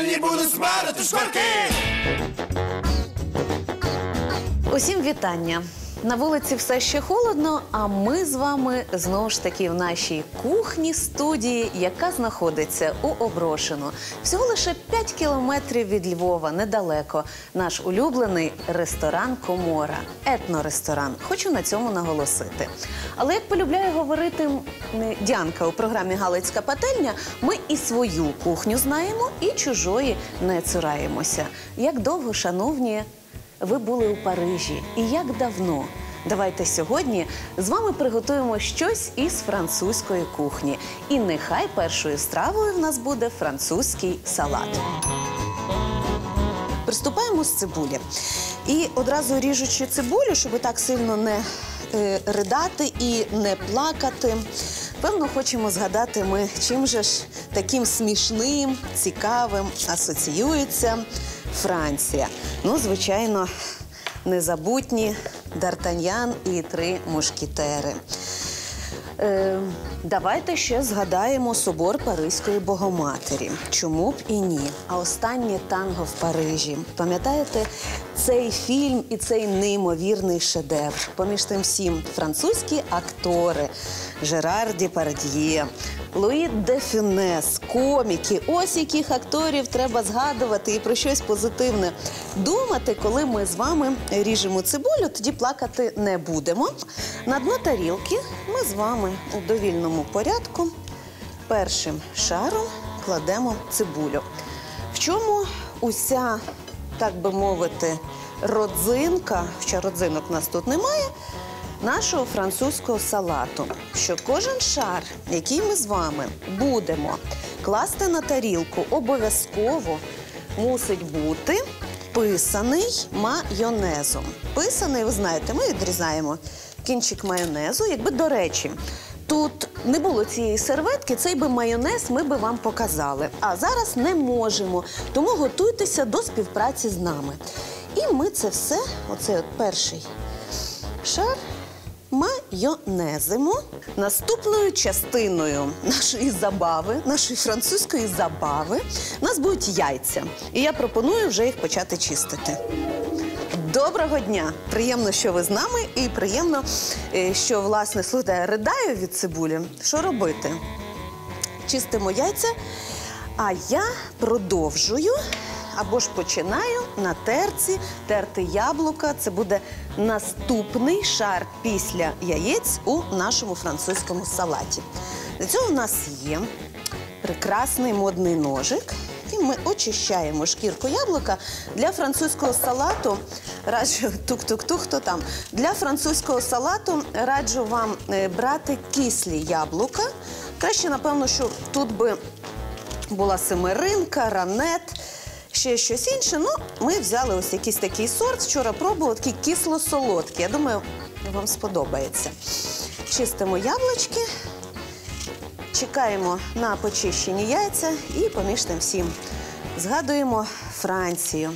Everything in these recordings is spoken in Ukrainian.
пательні будуть смарити шкварки. Усім вітання. На вулиці все ще холодно, а ми з вами знову ж таки в нашій кухні студії, яка знаходиться у Оброшино. Всього лише 5 кілометрів від Львова, недалеко. Наш улюблений ресторан Комора, етноресторан. Хочу на цьому наголосити. Але як полюбляє говорити м, Діанка у програмі Галицька пательня, ми і свою кухню знаємо, і чужої не цураємося. Як довго, шановні ви були у Парижі і як давно? Давайте сьогодні з вами приготуємо щось із французької кухні. І нехай першою стравою в нас буде французький салат. Приступаємо з цибулі. І одразу ріжучи цибулю, щоб так сильно не е, ридати і не плакати. Певно, хочемо згадати ми, чим же ж таким смішним, цікавим асоціюється Франція. Ну, звичайно, незабутні Д'Артаньян і три мушкітери. Е, давайте ще згадаємо собор Паризької Богоматері. Чому б і ні? А останнє танго в Парижі. Пам'ятаєте цей фільм і цей неймовірний шедевр? Поміж тим всім французькі актори Жерар Депардьє, Луї де Фюнес, коміки. Ось яких акторів треба згадувати і про щось позитивне думати, коли ми з вами ріжемо цибулю, тоді плакати не будемо. На дно тарілки ми з вами у довільному порядку першим шаром кладемо цибулю. В чому уся, так би мовити, родзинка, хоча родзинок у нас тут немає, нашого французького салату, що кожен шар, який ми з вами будемо класти на тарілку, обов'язково мусить бути писаний майонезом. Писаний, ви знаєте, ми відрізаємо кінчик майонезу, якби до речі. Тут не було цієї серветки, цей би майонез ми би вам показали. А зараз не можемо. Тому готуйтеся до співпраці з нами. І ми це все, оцей от перший шар, майонезимо. Наступною частиною нашої забави, нашої французької забави, у нас будуть яйця. І я пропоную вже їх почати чистити. Доброго дня! Приємно, що ви з нами, і приємно, е, що власне слухайте, я ридаю від цибулі. Що робити? Чистимо яйця, а я продовжую або ж починаю на терці терти яблука. Це буде наступний шар після яєць у нашому французькому салаті. Для цього у нас є прекрасний модний ножик. І ми очищаємо шкірку яблука для французького салату. Раджу тук-тук-тук, хто там. Для французького салату раджу вам е, брати кислі яблука. Краще, напевно, що тут би була семеринка, ранет, ще щось інше. Ну, ми взяли ось якийсь такий сорт. Вчора пробували такий кисло-солодкий. Я думаю, вам сподобається. Чистимо яблучки. Чекаємо на почищені яйця і поміж тим всім згадуємо Францію.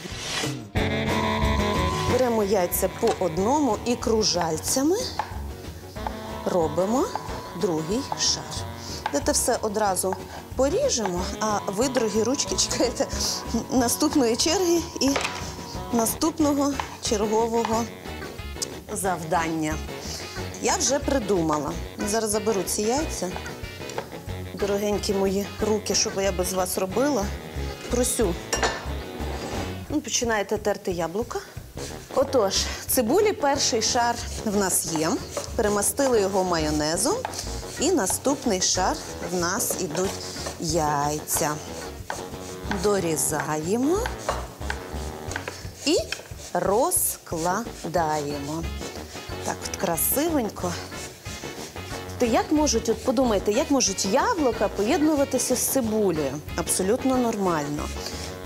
Беремо яйця по одному і кружальцями робимо другий шар. Це все одразу поріжемо, а ви, дорогі ручки, чекаєте наступної черги і наступного чергового завдання. Я вже придумала. Зараз заберу ці яйця дорогенькі мої руки, що я без вас робила. Просю. Ну, починаєте терти яблука. Отож, цибулі перший шар в нас є. Перемастили його майонезом. І наступний шар в нас ідуть яйця. Дорізаємо і розкладаємо. Так, от красивенько. То як можуть, от подумайте, як можуть яблука поєднуватися з цибулею? Абсолютно нормально.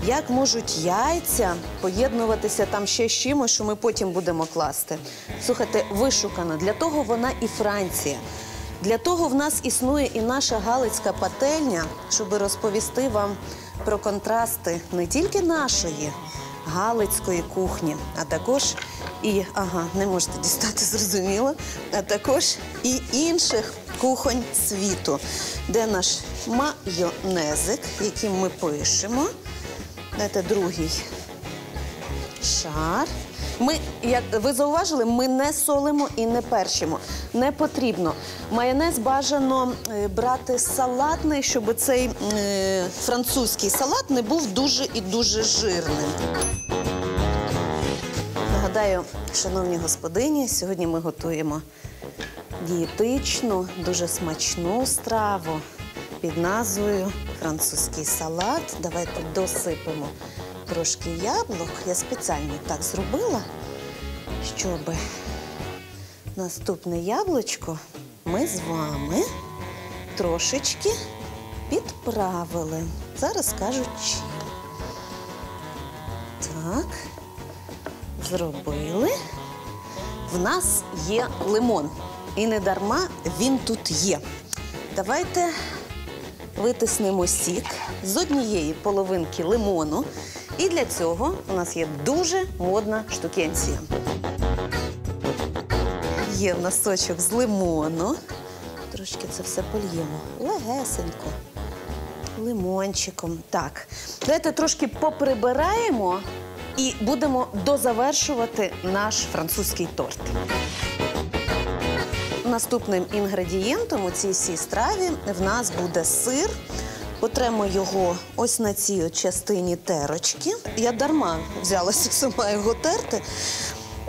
Як можуть яйця поєднуватися там ще з чимось, що ми потім будемо класти? Слухайте, вишукано. Для того вона і Франція. Для того в нас існує і наша галицька пательня, щоб розповісти вам про контрасти не тільки нашої галицької кухні, а також і ага, не можете дістати, зрозуміло, а також і інших кухонь світу, де наш майонезик, яким ми пишемо. Дайте другий шар. Ми, як ви зауважили, ми не солимо і не перчимо. Не потрібно. Майонез бажано е, брати салатний, щоб цей е, французький салат не був дуже і дуже жирним. Нагадаю, шановні господині, сьогодні ми готуємо дієтичну, дуже смачну страву під назвою французький салат. Давайте досипемо трошки яблук. Я спеціально так зробила, щоб наступне яблучко ми з вами трошечки підправили. Зараз скажу чим. Так, зробили. В нас є лимон. І не дарма він тут є. Давайте витиснемо сік з однієї половинки лимону. І для цього у нас є дуже модна штукенція. Є в нас сочок з лимону. Трошки це все польємо. Легесенько. Лимончиком. Так. Давайте трошки поприбираємо і будемо дозавершувати наш французький торт. Наступним інгредієнтом у цій всій страві в нас буде сир. Потремо його ось на цій частині терочки. Я дарма взялася сама його терти.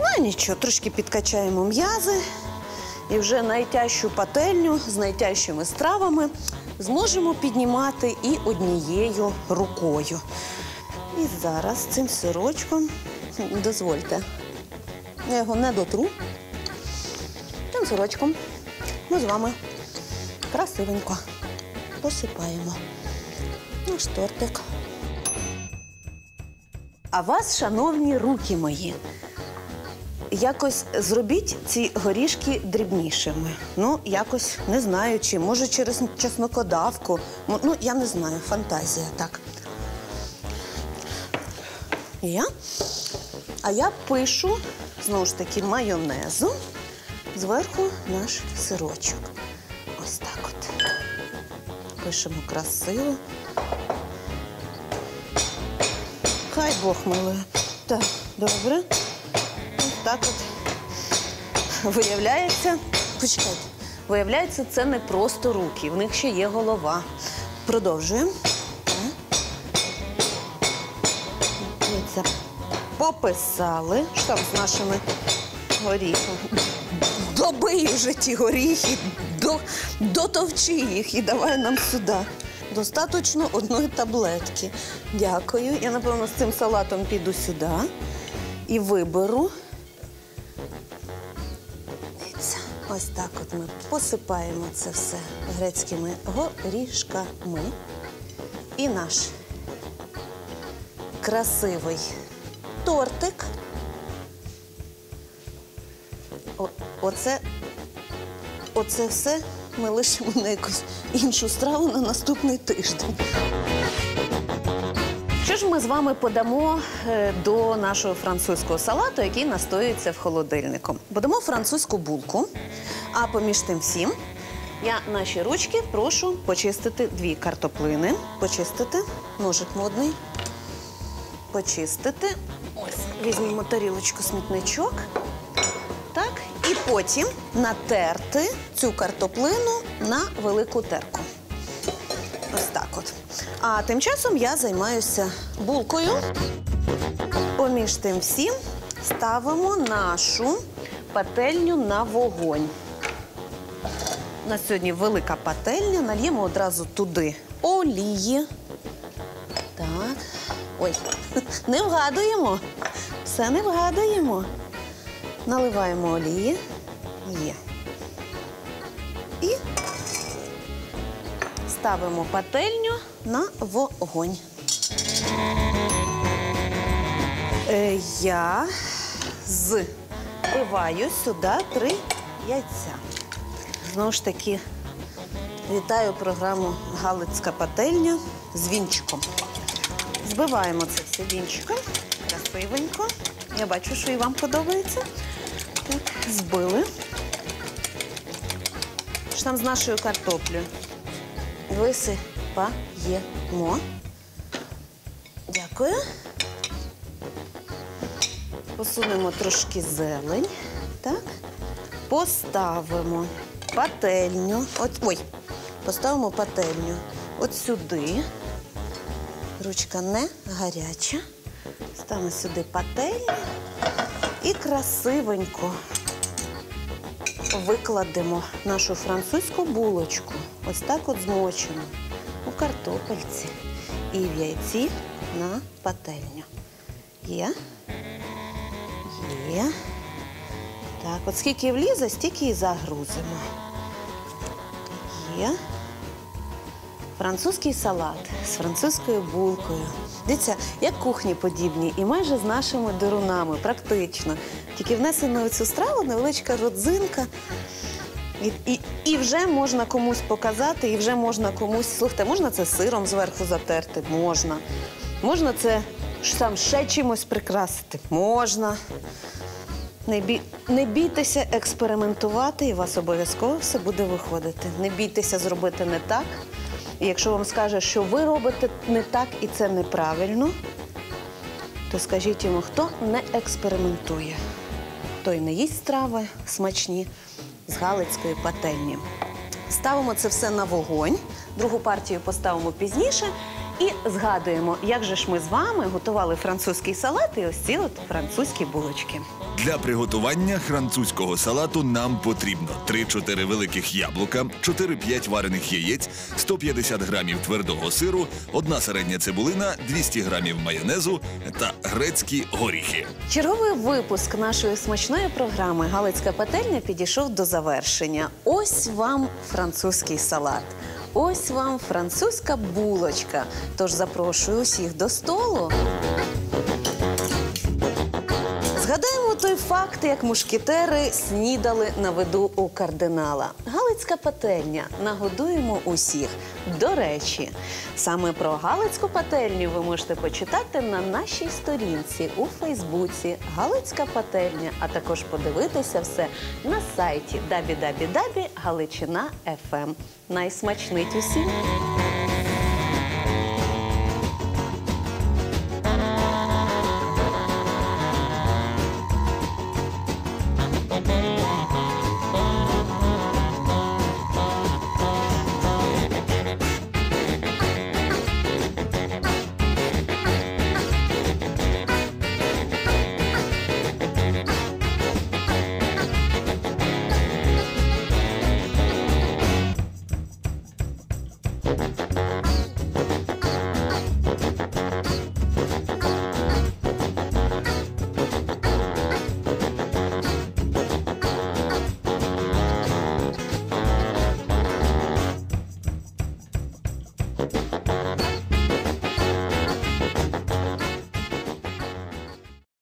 Ну нічого, трошки підкачаємо м'язи. І вже найтяжчу пательню з найтяжчими стравами зможемо піднімати і однією рукою. І зараз цим сирочком, дозвольте, я його не дотру. Цим сирочком ми з вами красивенько посипаємо наш тортик. А вас, шановні руки мої, якось зробіть ці горішки дрібнішими. Ну, якось не знаю, чи може через чеснокодавку. Ну, я не знаю, фантазія так. Я. А я пишу знову ж таки майонезу. Зверху наш сирочок. Ось так от. Пишемо красиво. Хай Бог милує. Так, добре. Так от. Виявляється, почекайте, виявляється, це не просто руки, в них ще є голова. Продовжуємо. Дивіться, пописали. Що з нашими горіхами? Добий вже ті горіхи, до, дотовчи їх і давай нам сюди. Достаточно одної таблетки. Дякую. Я, напевно, з цим салатом піду сюди і виберу. Ось так от ми посипаємо це все грецькими горішками. І наш красивий тортик. О, оце, оце все ми лишимо на якусь іншу страву на наступний тиждень. Що ж ми з вами подамо е, до нашого французького салату, який настоюється в холодильнику? Подамо французьку булку, а поміж тим всім я наші ручки прошу почистити дві картоплини. Почистити, ножик модний. Почистити. Ось, візьмемо тарілочку смітничок. Так, і потім натерти цю картоплину на велику терку. Ось так от. А тим часом я займаюся булкою. Поміж тим всім ставимо нашу пательню на вогонь. У нас сьогодні велика пательня, нальємо одразу туди олії. Так. Ой, не вгадуємо. Все не вгадуємо. Наливаємо олії. Є. І ставимо пательню на вогонь. Е, я збиваю сюди три яйця. Знову ж таки, вітаю програму Галицька пательня з вінчиком. Збиваємо це все вінчиком. Красивенько. Я бачу, що і вам подобається. Так, збили. Що там з нашою картоплею? Висипаємо. Дякую. Посунемо трошки зелень. Так. Поставимо пательню. От, ой, поставимо пательню от сюди. Ручка не гаряча. Ставимо сюди пательню і красивенько викладемо нашу французьку булочку. Ось так от змочену у картопельці і в яйці на пательню. Є. Є. Так, от скільки влізе, стільки і загрузимо. Є. Французький салат з французькою булкою. Дивіться, як кухні подібні, і майже з нашими дирунами, практично. Тільки внесено в цю страву невеличка родзинка. І, і, і вже можна комусь показати, і вже можна комусь. Слухайте, можна це сиром зверху затерти? Можна. Можна це сам ще чимось прикрасити? Можна. Не, бій, не бійтеся експериментувати, і у вас обов'язково все буде виходити. Не бійтеся зробити не так. І якщо вам скаже, що ви робите не так і це неправильно, то скажіть йому, хто не експериментує, той не їсть страви смачні з галицької пательні. Ставимо це все на вогонь. Другу партію поставимо пізніше і згадуємо, як же ж ми з вами готували французький салат і ось ці от французькі булочки. Для приготування французького салату нам потрібно 3-4 великих яблука, 4-5 варених яєць, 150 грамів твердого сиру, одна середня цибулина, 200 грамів майонезу та грецькі горіхи. Черговий випуск нашої смачної програми Галицька пательня підійшов до завершення. Ось вам французький салат. Ось вам французька булочка. Тож запрошую усіх до столу. Згадаємо той факт, як мушкетери снідали на виду у кардинала. Галицька пательня. Нагодуємо усіх. До речі, саме про Галицьку пательню ви можете почитати на нашій сторінці у Фейсбуці Галицька пательня, а також подивитися все на сайті www Галичина.fm. Найсмачнить усім!